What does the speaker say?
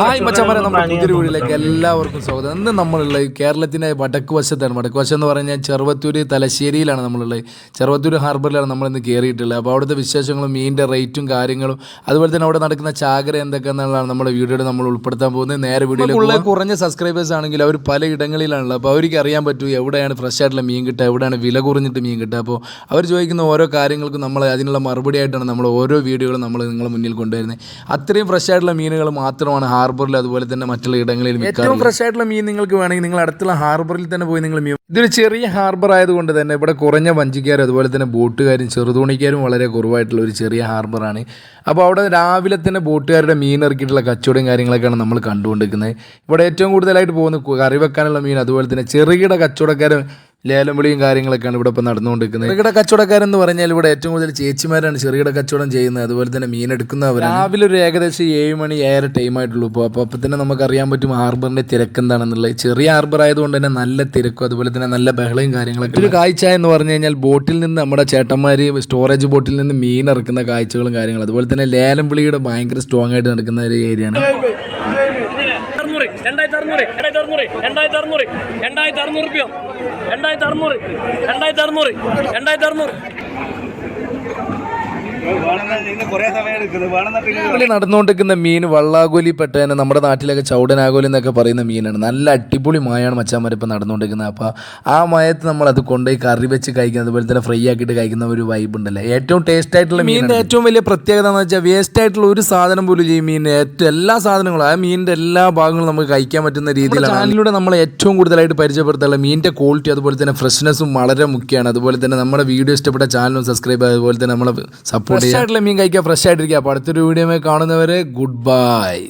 Hi മച്ചമാരെ നമ്മുടെ പുതിയൊരു വീടിലേക്ക് എല്ലാവർക്കും സ്വാഗതം. ഇന്ന് നമ്മളുള്ളത് കേരളത്തിന്റെ വടക്ക് വശത്താണ്. വടക്ക് വശം എന്ന് പറഞ്ഞാൽ ചെറുവത്തൂർ തലശ്ശേരിയിലാണ് നമ്മളുള്ളത്. ചെറുവത്തൂർ ഹാർബറിലാണ് നമ്മളിന്ന് കയറിയിട്ടുള്ളത്. അപ്പോൾ അവിടുത്തെ വിശേഷങ്ങളും മീനിന്റെ റേറ്റും കാര്യങ്ങളും അതുപോലെ തന്നെ അവിടെ നടക്കുന്ന ചാകര എന്തൊക്കെയാണ് നമ്മുടെ വീഡിയോയിൽ നമ്മൾ ഉൾപ്പെടുത്താൻ പോകുന്നത്. നേരെ വീഡിയോയിൽ കുറഞ്ഞ സബ്സ്ക്രൈബേഴ്സ് ആണെങ്കിൽ അവർ പല ഇടങ്ങളിലാണല്ലോ അപ്പോൾ അവർക്ക് അറിയാൻ പറ്റൂ എവിടെയാണ് ഫ്രഷ് ആയിട്ടുള്ള മീൻ കിട്ടുക എവിടെയാണ് വില കുറഞ്ഞിട്ട് മീൻ കിട്ടുക. അപ്പോൾ അവർ ചോദിക്കുന്ന ഓരോ കാര്യങ്ങൾക്കും നമ്മൾ അതിനുള്ള മറുപടി ആയിട്ടാണ് നമ്മൾ ഓരോ വീഡിയോകളും നമ്മൾ നിങ്ങളുടെ മുന്നിൽ കൊണ്ടുവരുന്നത്. അത്രയും ഫ്രഷ് ആയിട്ടുള്ള മീനുകൾ മാത്രമാണ് ഹാർബറിൽ അതുപോലെ തന്നെ മറ്റുള്ള ഇടങ്ങളിൽ ഏറ്റവും ഫ്രഷ് ആയിട്ടുള്ള മീൻ നിങ്ങൾക്ക് വേണമെങ്കിൽ നിങ്ങൾ അടുത്തുള്ള ഹാർബറിൽ തന്നെ പോയി നിങ്ങൾ മീൻ ഇതൊരു ചെറിയ ഹാർബർ ആയതുകൊണ്ട് തന്നെ ഇവിടെ കുറഞ്ഞ വഞ്ചിക്കാരും അതുപോലെ തന്നെ ബോട്ടുകാരും ചെറുതോണിക്കാരും വളരെ കുറവായിട്ടുള്ള ഒരു ചെറിയ ഹാർബറാണ് അപ്പോൾ അവിടെ രാവിലെ തന്നെ ബോട്ടുകാരുടെ മീൻ ഇറക്കിയിട്ടുള്ള കച്ചവടം കാര്യങ്ങളൊക്കെയാണ് നമ്മൾ കണ്ടുകൊണ്ടിരിക്കുന്നത്. ഇവിടെ ഏറ്റവും കൂടുതലായിട്ട് പോകുന്ന കറി വെക്കാനുള്ള മീൻ അതുപോലെ തന്നെ ചെറുകിട കച്ചവടക്കാരും ലേലം വിളിയും കാര്യങ്ങളൊക്കെയാണ് ഇവിടെ ഇപ്പോൾ നടന്നുകൊണ്ടിരിക്കുന്നത്. ചെറുകിട കച്ചവടക്കാരെന്ന് പറഞ്ഞാൽ ഇവിടെ ഏറ്റവും കൂടുതൽ ചേച്ചിമാരാണ് ചെറുകിട കച്ചവടം ചെയ്യുന്നത്. അതുപോലെ തന്നെ മീൻ എടുക്കുന്നവർ രാവിലെ ഒരു ഏകദേശം ഏഴ് മണി ഏഴര ടൈം ആയിട്ടുള്ളൂ ഇപ്പോൾ അപ്പോൾ അപ്പോൾ തന്നെ നമുക്ക് അറിയാൻ പറ്റും ഹാർബറിന്റെ തിരക്ക് എന്താണെന്നുള്ളത് ചെറിയ ഹാർബർ ആയതുകൊണ്ട് തന്നെ നല്ല തിരക്കും അതുപോലെ തന്നെ നല്ല ബഹളയും കാര്യങ്ങളൊക്കെ ഒരു കാഴ്ച എന്ന് പറഞ്ഞു കഴിഞ്ഞാൽ ബോട്ടിൽ നിന്ന് നമ്മുടെ ചേട്ടന്മാർ സ്റ്റോറേജ് ബോട്ടിൽ നിന്ന് മീൻ ഇറക്കുന്ന കാഴ്ചകളും കാര്യങ്ങളും. അതുപോലെ തന്നെ ലേലം വിളിയുടെ ഭയങ്കര സ്ട്രോങ് ആയിട്ട് നടക്കുന്ന ഒരു ഏരിയയാണ് അറുന്നൂറ് രണ്ടായിരത്തി അറുന്നൂറ് രണ്ടായിരത്തി അറുന്നൂറ് രണ്ടായിരത്തി അറുന്നൂറ് രണ്ടായിരത്തി അറുന്നൂറ് രൂപയോ രണ്ടായിരത്തി അറുന്നൂറ് രണ്ടായിരത്തി അറുന്നൂറ് രണ്ടായിരത്തി അറുന്നൂറ്. രാവിലെ നടന്നുകൊണ്ടിരിക്കുന്ന മീൻ വള്ളാകോലി പെട്ടേനെ നമ്മുടെ നാട്ടിലൊക്കെ ചൗടനാകോലി എന്നൊക്കെ പറയുന്ന മീനാണ്. നല്ല അടിപൊളി മായാണ് മച്ചാന്മാർ ഇപ്പോൾ നടന്നുകൊണ്ടിരിക്കുന്നത്. അപ്പോൾ ആ മയത്ത് നമ്മൾ അത് കൊണ്ടുപോയി കറി വെച്ച് കഴിക്കുന്നത് അതുപോലെ തന്നെ ഫ്രൈ ആക്കിയിട്ട് കഴിക്കുന്ന ഒരു വൈബ് ഉണ്ടല്ലേ? ഏറ്റവും ടേസ്റ്റ് ആയിട്ടുള്ള മീനിന്റെ ഏറ്റവും വലിയ പ്രത്യേകത എന്ന് വെച്ചാൽ വേസ്റ്റ് ആയിട്ടുള്ള ഒരു സാധനം പോലും ഈ മീൻ ഏറ്റവും എല്ലാ സാധനങ്ങളും ആ മീനിന്റെ എല്ലാ ഭാഗങ്ങളും നമുക്ക് കഴിക്കാൻ പറ്റുന്ന രീതിയിലാണ്. അതിലൂടെ നമ്മൾ ഏറ്റവും കൂടുതലായിട്ട് പരിചയപ്പെടുത്താനുള്ള മീനിന്റെ ക്വാളിറ്റി അതുപോലെ തന്നെ ഫ്രഷ്നെസ്സും വളരെ മുഖ്യമാണ് അതുപോലെ തന്നെ നമ്മുടെ വീഡിയോ ഇഷ്ടപ്പെട്ട ചാനലും സബ്സ്ക്രൈബ് അതുപോലെ തന്നെ നമ്മളെ സപ്പോർട്ട് ചെയ്യാൻ മീൻ കഴിക്കുക ഫ്രഷ് ആയിട്ടിരിക്കുക അപ്പോൾ അടുത്തൊരു വീഡിയോ കാണുന്നവരെ ഗുഡ് ബൈ.